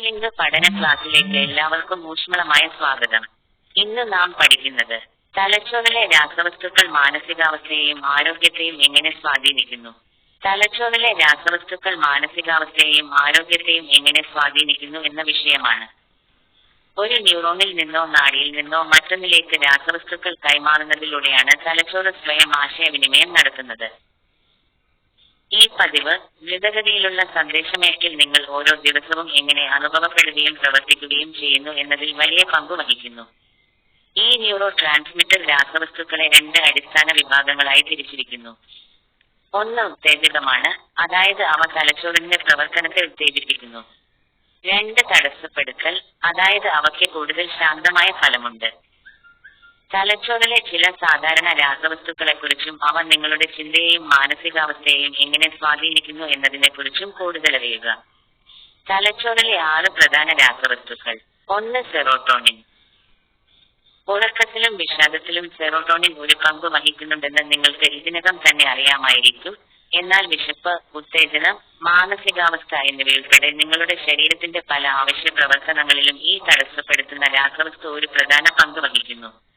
Link പഠന ക്ലാസ്സിലേക്ക് എല്ലാവർക്കും ഊഷ്മളമായ സ്വാഗതം. ഇന്ന് നാം പഠിക്കുന്നത് തലച്ചോറിലെ രാസവസ്തുക്കൾ മാനസികാവസ്ഥയെയും ആരോഗ്യത്തെയും എങ്ങനെ സ്വാധീനിക്കുന്നു? തലച്ചോറിലെ രാസവസ്തുക്കൾ മാനസികാവസ്ഥയെയും ആരോഗ്യത്തെയും എങ്ങനെ സ്വാധീനിക്കുന്നു എന്ന വിഷയമാണ്. ഒരു ന്യൂറോണിൽ നിന്നോ നാടിയിൽ നിന്നോ മറ്റൊന്നിലേക്ക് രാസവസ്തുക്കൾ കൈമാറുന്നതിലൂടെയാണ് തലച്ചോറ് സ്വയം ആശയവിനിമയം നടത്തുന്നത്. ഈ പതിവ് ദ്രുതഗതിയിലുള്ള സന്ദേശമയക്കൽ നിങ്ങൾ ഓരോ ദിവസവും എങ്ങനെ അനുഭവപ്പെടുകയും പ്രവർത്തിക്കുകയും ചെയ്യുന്നു എന്നതിൽ വലിയ പങ്ക് വഹിക്കുന്നു. ഈ ന്യൂറോ ട്രാൻസ്മിറ്റർ രാസവസ്തുക്കളെ രണ്ട് അടിസ്ഥാന വിഭാഗങ്ങളായി തിരിച്ചിരിക്കുന്നു. ഒന്ന് ഉത്തേജകമാണ് അതായത് അവ തലച്ചോറിന്റെ പ്രവർത്തനത്തെ ഉത്തേജിപ്പിക്കുന്നു. രണ്ട് തടസ്സപ്പെടുത്തൽ അതായത് അവയ്ക്ക് കൂടുതൽ ശാന്തമായ ഫലമുണ്ട്. തലച്ചോറിലെ ചില സാധാരണ രാസവസ്തുക്കളെക്കുറിച്ചും അവ നിങ്ങളുടെ ചിന്തയെയും മാനസികാവസ്ഥയെയും എങ്ങനെ സ്വാധീനിക്കുന്നു എന്നതിനെക്കുറിച്ചും കൂടുതൽ അറിയുക. തലച്ചോറിലെ ആറ് പ്രധാന രാസവസ്തുക്കൾ. ഒന്ന് സെറോട്ടോണിൻ. ഉറക്കത്തിലും വിഷാദത്തിലും സെറോട്ടോണിൻ ഒരു പങ്ക് വഹിക്കുന്നുണ്ടെന്ന് നിങ്ങൾക്ക് ഇതിനകം തന്നെ അറിയാമായിരിക്കും. എന്നാൽ വിശപ്പ് ഉത്തേജനം മാനസികാവസ്ഥ എന്നിവയുൾപ്പെടെ നിങ്ങളുടെ ശരീരത്തിന്റെ പല അവശ്യ പ്രവർത്തനങ്ങളിലും ഈ തടസ്സപ്പെടുത്തുന്ന രാസവസ്തു ഒരു പ്രധാന പങ്ക് വഹിക്കുന്നു.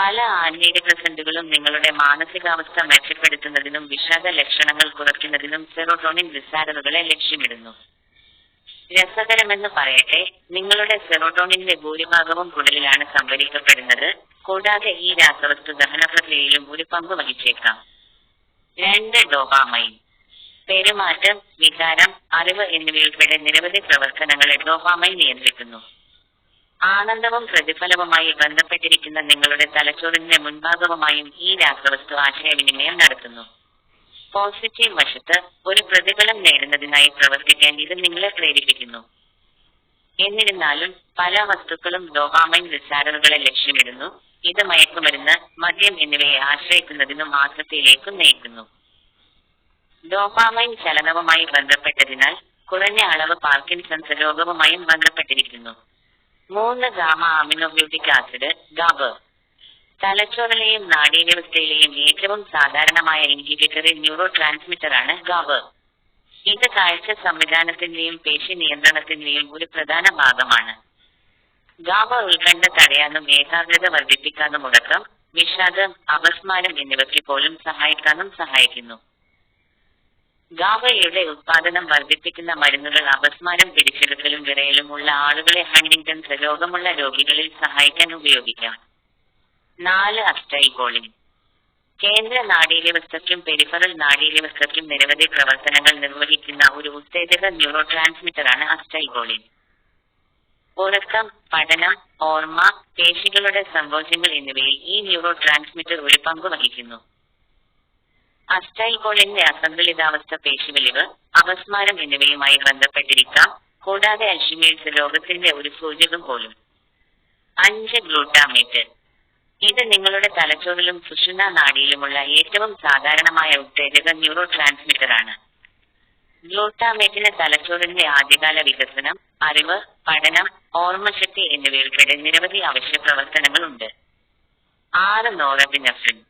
പല ആന്റിഡിപ്രസന്റുകളും നിങ്ങളുടെ മാനസികാവസ്ഥ മെച്ചപ്പെടുത്തുന്നതിനും വിഷാദ ലക്ഷണങ്ങൾ കുറയ്ക്കുന്നതിനും സെറോട്ടോണിൻ റിസാരറുകളെ ലക്ഷ്യമിടുന്നു. രസകരമെന്ന് പറയട്ടെ നിങ്ങളുടെ സെറോട്ടോണിന്റെ ഭൂരിഭാഗവും കുടലിലാണ് സംഭരിക്കപ്പെടുന്നത്. കൂടാതെ ഈ രാസവസ്തു ദഹന പ്രക്രിയയിലും ഒരു പങ്ക് വഹിച്ചേക്കാം. രണ്ട് ഡോപാമൈൻ. പെരുമാറ്റം വികാരം അറിവ് എന്നിവയുൾപ്പെടെ നിരവധി പ്രവർത്തനങ്ങളെ ഡോപാമൈൻ നിയന്ത്രിക്കുന്നു. ആനന്ദവും പ്രതിഫലവുമായി ബന്ധപ്പെട്ടിരിക്കുന്ന നിങ്ങളുടെ തലച്ചോറിന്റെ മുൻഭാഗവുമായും ഈ രാസവസ്തു ആശയവിനിമയം നടത്തുന്നു. പോസിറ്റീവ് വശത്ത് ഒരു പ്രതിഫലം നേടുന്നതിനായി പ്രവർത്തിക്കാൻ ഇത് നിങ്ങളെ പ്രേരിപ്പിക്കുന്നു. എന്നിരുന്നാലും പല വസ്തുക്കളും ഡോപാമൈൻ വിസാരണകളെ ലക്ഷ്യമിടുന്നു. ഇത് മയക്കുമരുന്ന് മദ്യം എന്നിവയെ ആശ്രയിക്കുന്നതിനും ആസക്തിയിലേക്കും നയിക്കുന്നു. ഡോപാമൈൻ ചലനവുമായി ബന്ധപ്പെട്ടതിനാൽ കുറഞ്ഞ അളവ് പാർക്കിൻസൺസ് രോഗവുമായും ബന്ധപ്പെട്ടിരിക്കുന്നു. മൂന്ന് ഗാമ അമിനോബ്യൂട്ടിക് ആസിഡ് ഗാബ്. തലച്ചോറിലെയും നാഡീവ്യവസ്ഥയിലെയും ഏറ്റവും സാധാരണമായ ഇൻഹിബിറ്ററി ന്യൂറോ ട്രാൻസ്മിറ്ററാണ് ഗാബ്. ഇത് കാഴ്ച സംവിധാനത്തിന്റെയും പേശി നിയന്ത്രണത്തിന്റെയും ഒരു പ്രധാന ഭാഗമാണ്. ഗാബ ഉത്കണ്ഠ തടയാനും ഏകാഗ്രത വർദ്ധിപ്പിക്കാനും മുടക്കം വിഷാദം അപസ്മാരം എന്നിവയ്ക്ക് പോലും സഹായിക്കാനും സഹായിക്കുന്നു. ഗാബയുടെ ഉത്പാദനം വർദ്ധിപ്പിക്കുന്ന മരുന്നുകൾ അപസ്മാരം പിടിച്ചെടുക്കലും വിറയലും ഉള്ള ആളുകളെ ഹണ്ടിങ്ടൺസ് രോഗമുള്ള രോഗികളിൽ സഹായിക്കാൻ ഉപയോഗിക്കാം. നാല് അസ്റ്റൈകോളിൻ കേന്ദ്ര നാഡീവ്യവസ്ഥയ്ക്കും പെരിഫറൽ നാഡീവ്യവസ്ഥയ്ക്കും നിരവധി പ്രവർത്തനങ്ങൾ നിർവഹിക്കുന്ന ഒരു ഉത്തേജക ന്യൂറോ ട്രാൻസ്മിറ്ററാണ് അസ്റ്റൈകോളിൻ ഉറക്കം പഠനം ഓർമ്മ പേശികളുടെ സങ്കോചങ്ങൾ എന്നിവയിൽ ഈ ന്യൂറോ ട്രാൻസ്മിറ്റർ ഒരു പങ്ക് വഹിക്കുന്നു. അസ്റ്റൈകോളിന്റെ അസന്തുലിതാവസ്ഥ പേശിവലിവ് അപസ്മാരം എന്നിവയുമായി ബന്ധപ്പെട്ടിരിക്കാം. കൂടാതെ അൽഷിമേഴ്സ് രോഗത്തിന്റെ ഒരു സൂചകം പോലും. അഞ്ച് ഗ്ലൂട്ടാമേറ്റ്. ഇത് നിങ്ങളുടെ തലച്ചോറിലും സുഷുന്ന നാഡിയിലുമുള്ള ഏറ്റവും സാധാരണമായ ഉത്തേജക ന്യൂറോ ട്രാൻസ്മിറ്ററാണ് ഗ്ലൂട്ടാമേറ്റിന് തലച്ചോറിന്റെ ആദ്യകാല വികസനം അറിവ് പഠനം ഓർമ്മശക്തി എന്നിവയുൾപ്പെടെ നിരവധി അവശ്യ പ്രവർത്തനങ്ങളുണ്ട്. ആറ് നോറബിനഫ്രിൻ.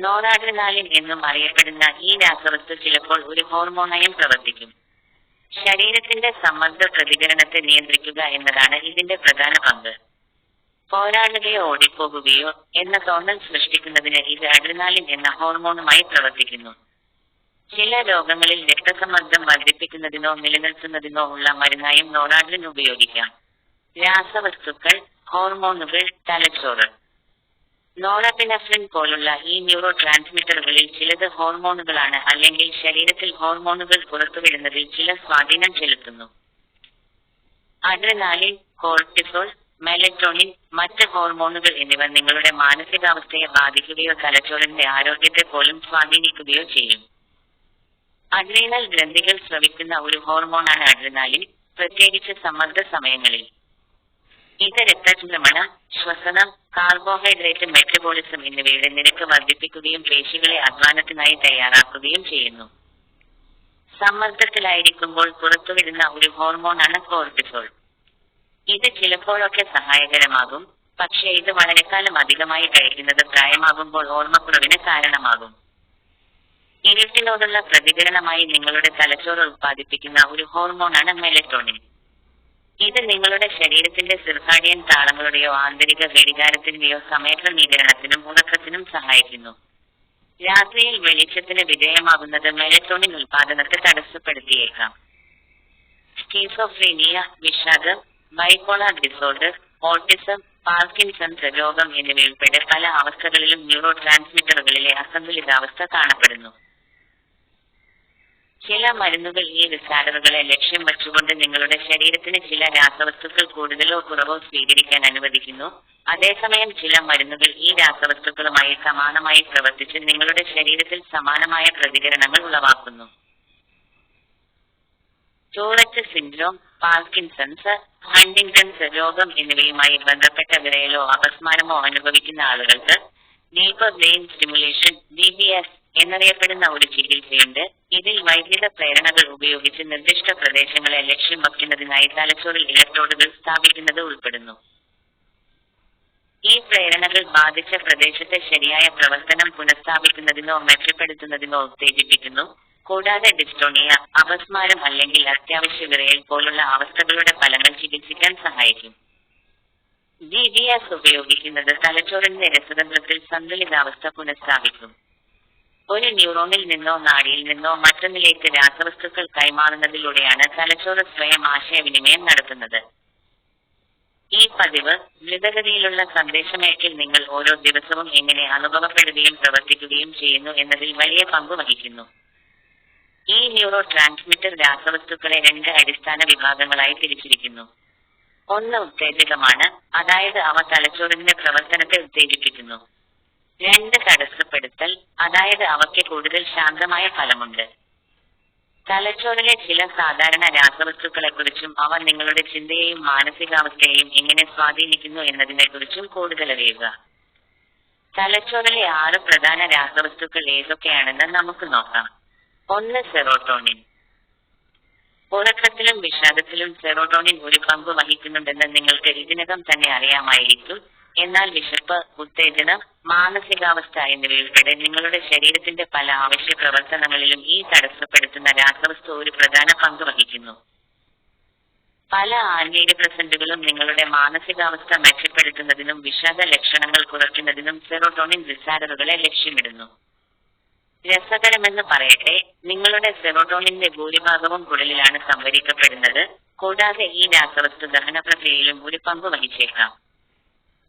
നോറാഡ്രിനാലിൻ എന്നും അറിയപ്പെടുന്ന ഈ രാസവസ്തു ചിലപ്പോൾ ഒരു ഹോർമോണായും പ്രവർത്തിക്കും. ശരീരത്തിന്റെ സമ്മർദ്ദ പ്രതികരണത്തെ നിയന്ത്രിക്കുക എന്നതാണ് ഇതിന്റെ പ്രധാന പങ്ക്. പോരാടുകയോ ഓടിപ്പോകുകയോ എന്ന തോന്നൽ സൃഷ്ടിക്കുന്നതിന് ഇത് അഡ്രിനാലിൻ എന്ന ഹോർമോണുമായി പ്രവർത്തിക്കുന്നു. ചില രോഗങ്ങളിൽ രക്തസമ്മർദ്ദം വർദ്ധിപ്പിക്കുന്നതിനോ നിലനിർത്തുന്നതിനോ ഉള്ള മരുന്നായും നോറാഡ്രിൻ ഉപയോഗിക്കാം. രാസവസ്തുക്കൾ ഹോർമോണുകൾ തലച്ചോറ്. നോറപിനഫ്രിൻ പോലുള്ള ഈ ന്യൂറോ ട്രാൻസ്മിറ്ററുകളിൽ ചിലത് ഹോർമോണുകളാണ് അല്ലെങ്കിൽ ശരീരത്തിൽ ഹോർമോണുകൾ പുറത്തുവിടുന്നതിൽ ചില സ്വാധീനം ചെലുത്തുന്നു. അഡ്രനാലിൻ കോർട്ടിസോൾ മെലറ്റോണിൻ മറ്റ് ഹോർമോണുകൾ എന്നിവ നിങ്ങളുടെ മാനസികാവസ്ഥയെ ബാധിക്കുകയോ തലച്ചോറിന്റെ ആരോഗ്യത്തെ പോലും സ്വാധീനിക്കുകയോ ചെയ്യും. അഡ്രീനൽ ഗ്രന്ഥികൾ സ്രവിക്കുന്ന ഒരു ഹോർമോണാണ് അഡ്രനാലിൻ പ്രത്യേകിച്ച് സമ്മർദ്ദ സമയങ്ങളിൽ. ഇത് രക്തചംക്രമണം ശ്വസനം കാർബോഹൈഡ്രേറ്റ് മെറ്റബോളിസം എന്നിവയുടെ നിരക്ക് വർദ്ധിപ്പിക്കുകയും പേശികളെ അധ്വാനത്തിനായി തയ്യാറാക്കുകയും ചെയ്യുന്നു. സമ്മർദ്ദത്തിലായിരിക്കുമ്പോൾ പുറത്തുവിടുന്ന ഒരു ഹോർമോണാണ് കോർട്ടിസോൾ ഇത് ചിലപ്പോഴൊക്കെ സഹായകരമാകും. പക്ഷേ ഇത് വളരെക്കാലം അധികമായി കഴിക്കുന്നത് പ്രായമാകുമ്പോൾ ഓർമ്മക്കുറവിന് കാരണമാകും. ഇരുട്ടിനോടുള്ള പ്രതികരണമായി നിങ്ങളുടെ തലച്ചോറ് ഉത്പാദിപ്പിക്കുന്ന ഒരു ഹോർമോണാണ് മെലറ്റോണിൻ ഇത് നിങ്ങളുടെ ശരീരത്തിന്റെ സിർക്കാഡിയൻ താളങ്ങളുടെയോ ആന്തരിക ഘടികാരത്തിന്റെയോ സമയക്രമീകരണത്തിനും ഉറക്കത്തിനും സഹായിക്കുന്നു. രാത്രിയിൽ വെളിച്ചത്തിന് വിധേയമാകുന്നത് മെലറ്റോണിൻ ഉൽപാദനത്തെ തടസ്സപ്പെടുത്തിയേക്കാം. സ്കീസോഫ്രീനിയ വിഷാദം ബൈപോളാർ ഡിസോർഡർ ഓട്ടിസം പാർക്കിൻസൺസ് രോഗം എന്നിവയുൾപ്പെടെ പല അവസ്ഥകളിലും ന്യൂറോ ട്രാൻസ്മിറ്ററുകളിലെ അസന്തുലിതാവസ്ഥ കാണപ്പെടുന്നു. ചില മരുന്നുകൾ ഈ വിസാരതകളെ ലക്ഷ്യം വച്ചുകൊണ്ട് നിങ്ങളുടെ ശരീരത്തിന് ചില രാസവസ്തുക്കൾ കൂടുതലോ കുറവോ സ്വീകരിക്കാൻ അനുവദിക്കുന്നു. അതേസമയം ചില മരുന്നുകൾ ഈ രാസവസ്തുക്കളുമായി സമാനമായി പ്രവർത്തിച്ച് നിങ്ങളുടെ ശരീരത്തിൽ സമാനമായ പ്രതികരണങ്ങൾ ഉളവാക്കുന്നു. ടൂററ്റ് സിൻഡ്രോം പാർക്കിൻസൺസ് ഹണ്ടിങ്ടൺസ് രോഗം എന്നിവയുമായി ബന്ധപ്പെട്ട വിറയലോ അപസ്മാരമോ അനുഭവിക്കുന്ന ആളുകൾക്ക് deeper brain stimulation D B S എന്നറിയപ്പെടുന്ന ഒരു ചികിത്സയുണ്ട്. ഇതിൽ വൈദ്യുത പ്രേരണകൾ ഉപയോഗിച്ച് നിർദ്ദിഷ്ട പ്രദേശങ്ങളെ ലക്ഷ്യം വയ്ക്കുന്നതിനായി തലച്ചോറിൽ ഇലക്ട്രോഡുകൾ സ്ഥാപിക്കുന്നത് ഉൾപ്പെടുന്നു. ഈ പ്രേരണകൾ ബാധിച്ച പ്രദേശത്തെ ശരിയായ പ്രവർത്തനം പുനഃസ്ഥാപിക്കുന്നതിനോ മെച്ചപ്പെടുത്തുന്നതിനോ ഉത്തേജിപ്പിക്കുന്നു. കൂടാതെ ഡിസ്റ്റോണിയ അപസ്മാരം അല്ലെങ്കിൽ അത്യാവശ്യ വിറയൽ പോലുള്ള അവസ്ഥകളുടെ ഫലങ്ങൾ ചികിത്സിക്കാൻ സഹായിക്കും. ജി ഡി എസ് ഉപയോഗിക്കുന്നത് തലച്ചോറിന്റെ രസതന്ത്രത്തിൽ സന്തുലിതാവസ്ഥ പുനഃസ്ഥാപിക്കും. ഒരു ന്യൂറോണിൽ നിന്നോ നാടിയിൽ നിന്നോ മറ്റൊന്നിലേക്ക് രാസവസ്തുക്കൾ കൈമാറുന്നതിലൂടെയാണ് തലച്ചോറ് സ്വയം ആശയവിനിമയം നടത്തുന്നത്. ഈ പതിവ് ദ്രുതഗതിയിലുള്ള സന്ദേശമയക്കൽ നിങ്ങൾ ഓരോ ദിവസവും എങ്ങനെ അനുഭവപ്പെടുകയും പ്രവർത്തിക്കുകയും ചെയ്യുന്നു എന്നതിൽ വലിയ പങ്ക് വഹിക്കുന്നു. ഈ ന്യൂറോ ട്രാൻസ്മിറ്റർ രാസവസ്തുക്കളെ രണ്ട് അടിസ്ഥാന വിഭാഗങ്ങളായി തിരിച്ചിരിക്കുന്നു. ഒന്ന് ഉത്തേജകമാണ് അതായത് അവ തലച്ചോറിന്റെ പ്രവർത്തനത്തെ ഉത്തേജിപ്പിക്കുന്നു. രണ്ട് തടസ്സപ്പെടുത്തൽ അതായത് അവയ്ക്ക് കൂടുതൽ ശാന്തമായ ഫലമുണ്ട്. തലച്ചോറിലെ ചില സാധാരണ രാസവസ്തുക്കളെക്കുറിച്ചും അവ നിങ്ങളുടെ ചിന്തയെയും മാനസികാവസ്ഥയെയും എങ്ങനെ സ്വാധീനിക്കുന്നു എന്നതിനെക്കുറിച്ചും കൂടുതൽ അറിയുക. തലച്ചോറിലെ ആറ് പ്രധാന രാസവസ്തുക്കൾ ഏതൊക്കെയാണെന്ന് നമുക്ക് നോക്കാം. ഒന്ന് സെറോട്ടോണിൻ. ഉറക്കത്തിലും വിഷാദത്തിലും സെറോട്ടോണിൻ ഒരു പങ്ക് വഹിക്കുന്നുണ്ടെന്ന് നിങ്ങൾക്ക് ഇതിനകം തന്നെ അറിയാമായിരിക്കും. എന്നാൽ വിശപ്പ് ഉത്തേജനം മാനസികാവസ്ഥ എന്നിവയുൾപ്പെടെ നിങ്ങളുടെ ശരീരത്തിന്റെ പല അവശ്യ പ്രവർത്തനങ്ങളിലും ഈ തടസ്സപ്പെടുത്തുന്ന രാസവസ്തു ഒരു പ്രധാന പങ്ക് വഹിക്കുന്നു. പല ആന്റിഡിപ്രസന്റുകളും നിങ്ങളുടെ മാനസികാവസ്ഥ മെച്ചപ്പെടുത്തുന്നതിനും വിഷാദ ലക്ഷണങ്ങൾ കുറയ്ക്കുന്നതിനും സെറോട്ടോണിൻ റിസാഡറുകളെ ലക്ഷ്യമിടുന്നു. രസകരമെന്ന് പറയട്ടെ നിങ്ങളുടെ സെറോട്ടോണിന്റെ ഭൂരിഭാഗവും കുടലിലാണ് സംഭരിക്കപ്പെടുന്നത്. കൂടാതെ ഈ രാസവസ്തു ദഹന പ്രക്രിയയിലും ഒരു പങ്ക് വഹിച്ചേക്കാം.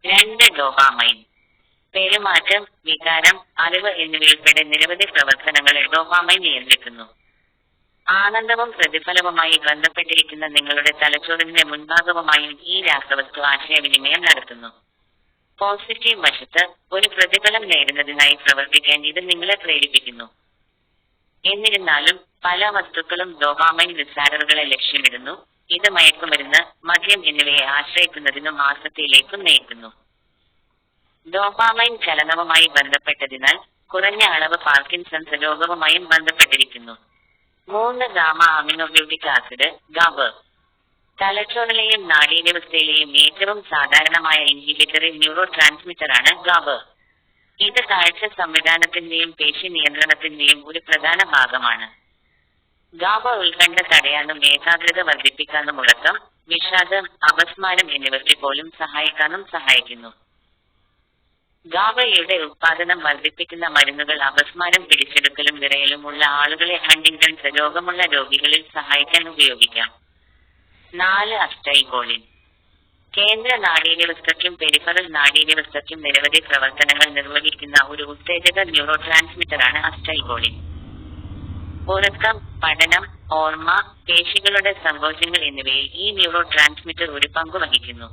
രണ്ട് ഡോപാമൈൻ പെരുമാറ്റം വികാരം അറിവ് എന്നിവയുൾപ്പെടെ നിരവധി പ്രവർത്തനങ്ങളെ ഡോപാമൈൻ നിയന്ത്രിക്കുന്നു. ആനന്ദവും പ്രതിഫലവുമായി ബന്ധപ്പെട്ടിരിക്കുന്ന നിങ്ങളുടെ തലച്ചോറിന്റെ മുൻഭാഗവുമായും ഈ രാസവസ്തു ആശയവിനിമയം നടത്തുന്നു. പോസിറ്റീവ് വശത്ത് ഒരു പ്രതിഫലം നേടുന്നതിനായി പ്രവർത്തിക്കാൻ ഇത് നിങ്ങളെ പ്രേരിപ്പിക്കുന്നു. എന്നിരുന്നാലും പല വസ്തുക്കളും ഡോപാമൈൻ റിസാഡറുകളെ ലക്ഷ്യമിടുന്നു. ഇത് മയക്കുമരുന്ന് മദ്യം എന്നിവയെ ആശ്രയിക്കുന്നതിനും ആസക്തിയിലേക്കും നയിക്കുന്നു. ഡോപാമൈൻ ചലനവുമായി ബന്ധപ്പെട്ടതിനാൽ കുറഞ്ഞ അളവ് പാർക്കിൻസൺസ് രോഗവുമായും ബന്ധപ്പെട്ടിരിക്കുന്നു. മൂന്ന് ഗാമ അമിനോബ്യൂട്ടിക് ആസിഡ് ഗാബ്. തലച്ചോറിലെയും നാഡീവ്യവസ്ഥയിലെയും ഏറ്റവും സാധാരണമായ ഇൻഹിബിറ്ററി ന്യൂറോ ട്രാൻസ്മിറ്ററാണ് ഗാബ്. ഇത് കാഴ്ച സംവിധാനത്തിന്റെയും പേശി നിയന്ത്രണത്തിന്റെയും ഒരു പ്രധാന ഭാഗമാണ്. ഗാബ ഉത്കണ്ഠ തടയാനും ഏകാഗ്രത വർദ്ധിപ്പിക്കാനും ഉറക്കം വിഷാദം അപസ്മാരം എന്നിവയ്ക്ക് പോലും സഹായിക്കാനും സഹായിക്കുന്നു. ഗാബയുടെ ഉത്പാദനം വർദ്ധിപ്പിക്കുന്ന മരുന്നുകൾ അപസ്മാരം പിടിച്ചെടുക്കലും വിറയലും ഉള്ള ആളുകളെ ഹണ്ടിങ്ടൺസ് രോഗമുള്ള രോഗികളിൽ സഹായിക്കാൻ ഉപയോഗിക്കാം. നാല് അസ്റ്റൈകോളിൻ. കേന്ദ്ര നാഡീവ്യവസ്ഥയ്ക്കും പെരിഫറൽ നാഡീവ്യവസ്ഥയ്ക്കും നിരവധി പ്രവർത്തനങ്ങൾ നിർവഹിക്കുന്ന ഒരു ഉത്തേജക ന്യൂറോ ട്രാൻസ്മിറ്ററാണ് അസ്റ്റൈകോളിൻ. ഉറക്കം പഠനം ഓർമ്മ പേശികളുടെ സങ്കോചങ്ങൾ എന്നിവയിൽ ഈ ന്യൂറോ ട്രാൻസ്മിറ്റർ ഒരു പങ്കു വഹിക്കുന്നു.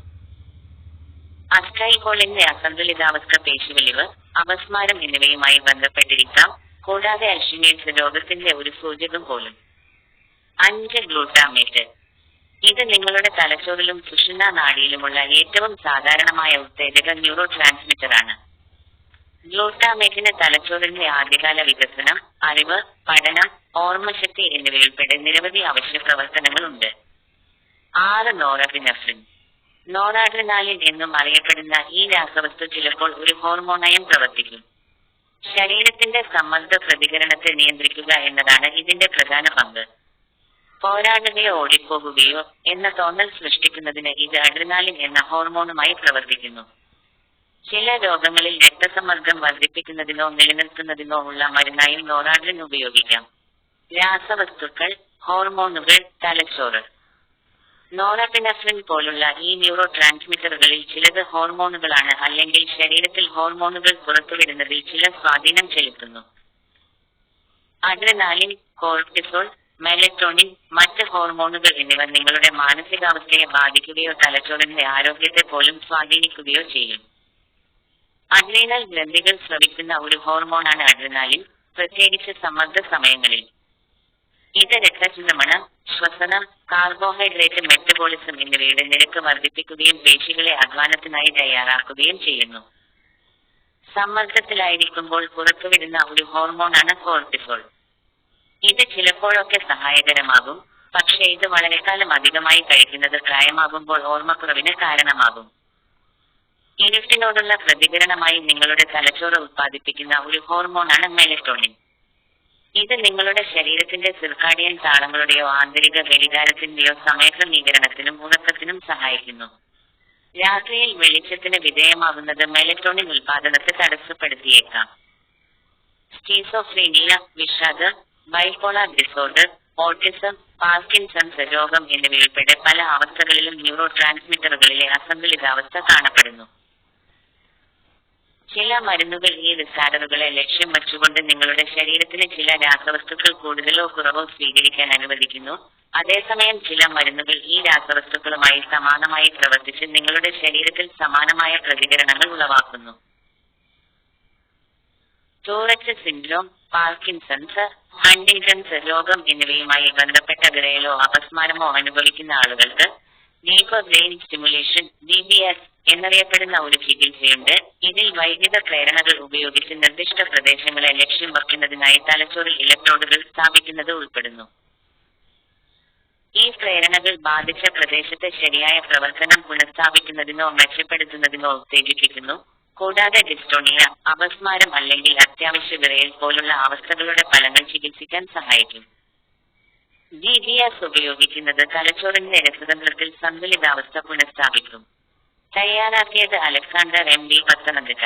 അസ്ട്രൈകോളിന്റെ അസന്തുലിതാവസ്ഥ പേശിവലിവ് അപസ്മാരം എന്നിവയുമായി ബന്ധപ്പെട്ടിരിക്കാം. കൂടാതെ അൽഷിമേഴ്സ് രോഗത്തിന്റെ ഒരു സൂചകം പോലും. അഞ്ച് ഗ്ലൂട്ടാമേറ്റ്. ഇത് നിങ്ങളുടെ തലച്ചോറിലും സുഷുന്ന നാടിയിലുമുള്ള ഏറ്റവും സാധാരണമായ ഉത്തേജക ന്യൂറോ ട്രാൻസ്മിറ്ററാണ് ഗ്ലൂട്ടാമേറ്റിന് തലച്ചോറിന്റെ ആദ്യകാല വികസനം അറിവ് പഠനം ഓർമ്മശക്തി എന്നിവയുൾപ്പെടെ നിരവധി അവശ്യ പ്രവർത്തനങ്ങളുണ്ട്. ആറ് നോറഫിനഫ്രിൻ നോറാഡ്രിനാലിൻ എന്നും അറിയപ്പെടുന്ന ഈ രാസവസ്തു ചിലപ്പോൾ ഒരു ഹോർമോണായും പ്രവർത്തിക്കും. ശരീരത്തിന്റെ സമ്മർദ്ദ പ്രതികരണത്തെ നിയന്ത്രിക്കുക എന്നതാണ് ഇതിന്റെ പ്രധാന പങ്ക്. പോരാടുകയോ ഓടിപ്പോകുകയോ എന്ന തോന്നൽ സൃഷ്ടിക്കുന്നതിന് ഇത് അഡ്രിനാലിൻ എന്ന ഹോർമോണുമായി പ്രവർത്തിക്കുന്നു. ചില രോഗങ്ങളിൽ രക്തസമ്മർദ്ദം വർദ്ധിപ്പിക്കുന്നതിനോ നിലനിർത്തുന്നതിനോ ഉള്ള മരുന്നായും നോറാഡ്രിൻ ഉപയോഗിക്കാം. രാസവസ്തുക്കൾ ഹോർമോണുകൾ തലച്ചോറ്. നോറാപിനഫ്രിൻ പോലുള്ള ഈ ന്യൂറോ ട്രാൻസ്മിറ്ററുകളിൽ ചിലത് ഹോർമോണുകളാണ് അല്ലെങ്കിൽ ശരീരത്തിൽ ഹോർമോണുകൾ പുറത്തുവിടുന്നതിൽ ചില സ്വാധീനം ചെലുത്തുന്നു. അഡ്രനാലിൻ കോർട്ടിസോൾ മെലറ്റോണിൻ മറ്റ് ഹോർമോണുകൾ എന്നിവ നിങ്ങളുടെ മാനസികാവസ്ഥയെ ബാധിക്കുകയോ തലച്ചോറിന്റെ ആരോഗ്യത്തെ പോലും സ്വാധീനിക്കുകയോ ചെയ്യും. അഡ്രീനൽ ഗ്രന്ഥികൾ സ്രവിക്കുന്ന ഒരു ഹോർമോണാണ് അഡ്രനാലിൻ പ്രത്യേകിച്ച് സമ്മർദ്ദ സമയങ്ങളിൽ. ഇത് രക്തചംക്രമണം ശ്വസനം കാർബോഹൈഡ്രേറ്റ് മെറ്റബോളിസം എന്നിവയുടെ നിരക്ക് വർദ്ധിപ്പിക്കുകയും പേശികളെ അധ്വാനത്തിനായി തയ്യാറാക്കുകയും ചെയ്യുന്നു. സമ്മർദ്ദത്തിലായിരിക്കുമ്പോൾ പുറത്തുവിടുന്ന ഒരു ഹോർമോണാണ് കോർട്ടിസോൾ. ഇത് ചിലപ്പോഴൊക്കെ സഹായകരമാകും പക്ഷേ ഇത് വളരെക്കാലം അധികമായി കഴിക്കുന്നത് പ്രായമാകുമ്പോൾ ഓർമ്മക്കുറവിന് കാരണമാകും. ഇരുട്ടിനോടുള്ള പ്രതികരണമായി നിങ്ങളുടെ തലച്ചോറ് ഉത്പാദിപ്പിക്കുന്ന ഒരു ഹോർമോണാണ് മെലറ്റോണിൻ. ഇത് നിങ്ങളുടെ ശരീരത്തിന്റെ സിർക്കാഡിയൻ താളങ്ങളുടെയോ ആന്തരിക ഘടികാരത്തിന്റെയോ സമയക്രമീകരണത്തിനും ഉറക്കത്തിനും സഹായിക്കുന്നു. രാത്രിയിൽ വെളിച്ചത്തിന് വിധേയമാകുന്നത് മെലറ്റോണിൻ ഉൽപാദനത്തെ തടസ്സപ്പെടുത്തിയേക്കാം. സ്റ്റീസോഫ്രീനിയ വിഷാദം ബൈപോളാർ ഡിസോർഡർ ഓട്ടിസം പാർക്കിൻസൺസ് രോഗം എന്നിവയുൾപ്പെടെ പല അവസ്ഥകളിലും ന്യൂറോ ട്രാൻസ്മിറ്ററുകളിലെ അസന്തുലിതാവസ്ഥ കാണപ്പെടുന്നു. ചില മരുന്നുകൾ ഈ ഡിസാർഡറുകളെ ലക്ഷ്യം വച്ചുകൊണ്ട് നിങ്ങളുടെ ശരീരത്തിലെ ചില രാസവസ്തുക്കൾ കൂടുതലോ കുറവോ സ്വീകരിക്കാൻ അനുവദിക്കുന്നു. അതേസമയം ചില മരുന്നുകൾ ഈ രാസവസ്തുക്കളുമായി സമാനമായി പ്രവർത്തിച്ച് നിങ്ങളുടെ ശരീരത്തിൽ സമാനമായ പ്രതികരണങ്ങൾ ഉളവാക്കുന്നു. ടൂററ്റ് സിൻഡ്രോം പാർക്കിൻസൺസ് ഹണ്ടിങ്ടൺസ് രോഗം എന്നിവയുമായി ബന്ധപ്പെട്ട ഗ്രയലോ അപസ്മാരമോ അനുഭവിക്കുന്ന ആളുകൾക്ക് deeper brain stimulation D B S എന്നറിയപ്പെടുന്ന ഒരു ചികിത്സയുണ്ട്. ഇതിൽ വൈദ്യുത പ്രേരണകൾ ഉപയോഗിച്ച് നിർദ്ദിഷ്ട പ്രദേശങ്ങളെ ലക്ഷ്യം വയ്ക്കുന്നതിനായി തലച്ചോറിൽ ഇലക്ട്രോഡുകൾ സ്ഥാപിക്കുന്നത് ഉൾപ്പെടുന്നു. ഈ പ്രേരണകൾ ബാധിച്ച പ്രദേശത്തെ ശരിയായ പ്രവർത്തനം പുനഃസ്ഥാപിക്കുന്നതിനോ മെച്ചപ്പെടുത്തുന്നതിനോ ഉത്തേജിപ്പിക്കുന്നു. കൂടാതെ ഡിസ്റ്റോണിയ അപസ്മാരം അല്ലെങ്കിൽ അത്യാവശ്യ വിറയൽ പോലുള്ള അവസ്ഥകളുടെ ഫലങ്ങൾ ചികിത്സിക്കാൻ സഹായിക്കും. ജി ഉപയോഗിക്കുന്നത് തലച്ചോറിന്റെ രസതന്ത്രത്തിൽ സന്തുലിതാവസ്ഥ പുനഃസ്ഥാപിക്കും. തയ്യാറാക്കിയത് അലക്സാണ്ടർ എം ഡി പത്തനംതിട്ട.